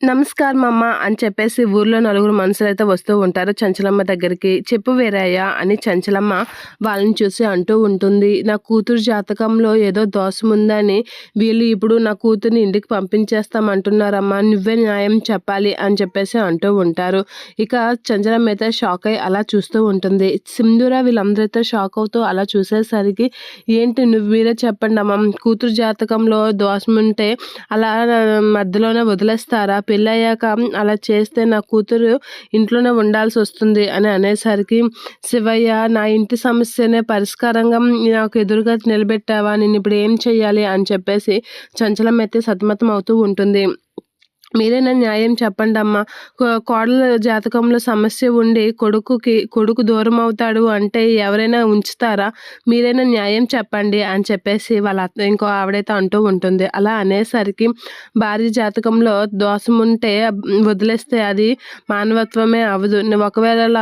నమస్కారం అమ్మ అని చెప్పేసి ఊర్లో నలుగురు మనుషులు అయితే వస్తూ ఉంటారు. చంచలమ్మ దగ్గరికి చెప్పు వేరాయా అని చంచలమ్మ వాళ్ళని చూసి అంటూ ఉంటుంది. నా కూతురు జాతకంలో ఏదో దోషం ఉందని వీళ్ళు ఇప్పుడు నా కూతుర్ని ఇంటికి పంపించేస్తామంటున్నారమ్మా నువ్వే న్యాయం చెప్పాలి అని చెప్పేసి అంటూ ఉంటారు. ఇక చంచలమ్మ అయితే షాక్ అయ్యి అలా చూస్తూ ఉంటుంది. సింధూర వీళ్ళందరితో షాక్ అవుతూ అలా చూసేసరికి ఏంటి నువ్వు మీరే చెప్పండి అమ్మ కూతురు జాతకంలో దోషం ఉంటే అలా మధ్యలోనే వదిలేస్తారా? పెళ్ళయ్యాక అలా చేస్తే నా కూతురు ఇంట్లోనే ఉండాల్సి వస్తుంది అని అనేసరికి శివయ్య నా ఇంటి సమస్యనే పరిష్కారంగా నాకు ఎదురుగా నిలబెట్టావా? నేను ఇప్పుడు ఏం చెయ్యాలి? అని చెప్పేసి చంచలం అయితే సతమతం అవుతూ ఉంటుంది. మీరైనా న్యాయం చెప్పండి అమ్మా. కోడల జాతకంలో సమస్య ఉండి కొడుకుకి కొడుకు దూరం అవుతాడు అంటే ఎవరైనా ఉంచుతారా? మీరైనా న్యాయం చెప్పండి అని చెప్పేసి వాళ్ళ ఇంకో ఆవిడైతే అంటూ ఉంటుంది. అలా అనేసరికి భార్య జాతకంలో దోషం ఉంటే వదిలేస్తే అది మానవత్వమే అవ్వదు. ఒకవేళ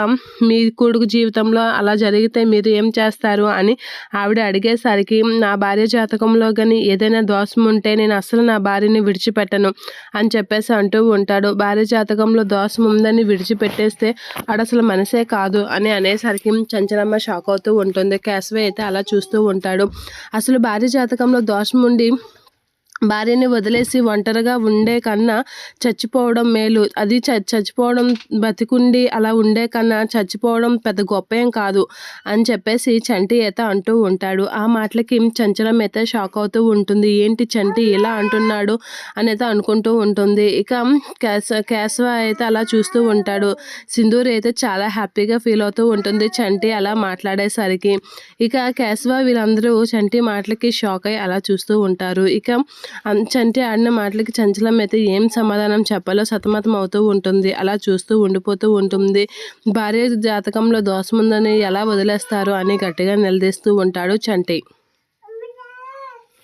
మీ కొడుకు జీవితంలో అలా జరిగితే మీరు ఏం చేస్తారు అని ఆవిడ అడిగేసరికి నా భార్య జాతకంలో కానీ ఏదైనా దోషం ఉంటే నేను అసలు నా భార్యని విడిచిపెట్టను అని చెప్పి చెప్పేసి అంటూ ఉంటాడు. భార్య జాతకంలో దోషం ఉందని విడిచిపెట్టేస్తే అడసలు మనసే కాదు అని అనేసరికి చంచలమ్మ షాక్ అవుతూ ఉంటుంది. కేశవ అయితే అలా చూస్తూ ఉంటాడు. అసలు భార్య జాతకంలో దోషం ఉండి భార్యని వదిలేసి ఒంటరిగా ఉండే కన్నా చచ్చిపోవడం మేలు. అది చచ్చిపోవడం బతికుండి అలా ఉండే కన్నా చచ్చిపోవడం పెద్ద గొప్ప ఏం కాదు అని చెప్పేసి చంటి అయితే అంటూ ఉంటాడు. ఆ మాటలకి చంచలం అయితే షాక్ అవుతూ ఉంటుంది. ఏంటి చంటి ఇలా అంటున్నాడు అనేది అనుకుంటూ ఉంటుంది. ఇక కేశ కేశవ అయితే అలా చూస్తూ ఉంటాడు. సింధూర్ అయితే చాలా హ్యాపీగా ఫీల్ అవుతూ ఉంటుంది చంటి అలా మాట్లాడేసరికి. ఇక కేశవ వీళ్ళందరూ చంటి మాటలకి షాక్ అయ్యి అలా చూస్తూ ఉంటారు. ఇక చంటి ఆడిన మాటలకి చంచలం అయితే ఏం సమాధానం చెప్పాలో సతమతం అవుతూ ఉంటుంది. అలా చూస్తూ ఉండిపోతూ ఉంటుంది. భార్య జాతకంలో దోషముందని ఎలా వదిలేస్తారు అని గట్టిగా నిలదీస్తూ ఉంటాడు చంటి.